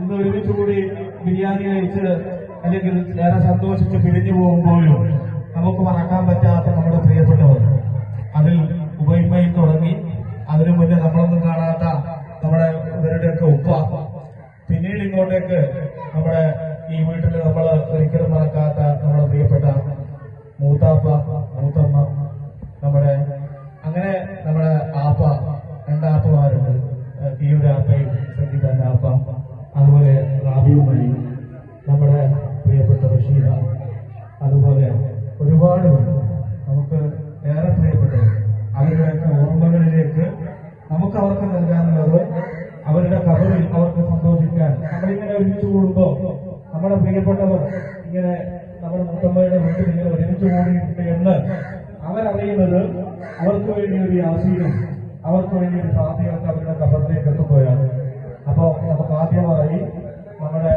ഇന്ന് ഒരുമിച്ച് കൂടി ബിരിയാണി കഴിച്ച് അല്ലെങ്കിൽ ഏറെ സന്തോഷിച്ച് പിരിഞ്ഞു പോകുമ്പോഴും നമുക്ക് മറക്കാൻ പറ്റാത്ത നമ്മുടെ പ്രിയപ്പെട്ടവർ. അതിൽ ഉബൈമയിൽ തുടങ്ങി. അതിനു മുന്നേ നമ്മളൊന്നും കാണാത്ത നമ്മുടെ ഇവരുടെയൊക്കെ ഉപ്പ. പിന്നീട് ഇങ്ങോട്ടേക്ക് നമ്മുടെ ഈ വീട്ടിൽ നമ്മൾ ഒരിക്കലും മറക്കാത്ത നമ്മുടെ പ്രിയപ്പെട്ട മൂത്താപ്പ മൂത്തമ്മ നമ്മുടെ അങ്ങനെ നമ്മുടെ ആപ്പ രണ്ടാപ്പമാരുണ്ട് ഈ ഒരു സംഗീതന്റെ ആപ്പ അതുപോലെ റാബിയുമണി നമ്മുടെ പ്രിയപ്പെട്ട റഷീദ അതുപോലെ ഒരുപാട് നമുക്ക് ഏറെ പ്രിയപ്പെട്ടത് അവരുടെയൊക്കെ ഓർമ്മകളിലേക്ക് നമുക്ക് അവർക്ക് നൽകാനുള്ളത് അവരുടെ കഥയിൽ അവർക്ക് സന്തോഷിക്കാൻ നമ്മളിങ്ങനെ ഒരുമിച്ച് കൂടുമ്പോൾ നമ്മുടെ പ്രിയപ്പെട്ടവർ ഇങ്ങനെ നമ്മുടെ മുത്തമ്മയുടെ വീട്ടിൽ ഇങ്ങനെ ഒരുമിച്ച് കൂടിയിട്ടുണ്ട് എന്ന് അവരറിയുന്നത് അവർക്ക് വേണ്ടി ഒരു യാസീനും അവർക്ക് വേണ്ടി ഒരു സാധ്യത അവരുടെ കബറിലേക്ക് എത്തുമ്പോഴാണ് അപ്പോൾ നമുക്ക് ആദ്യമായി നമ്മുടെ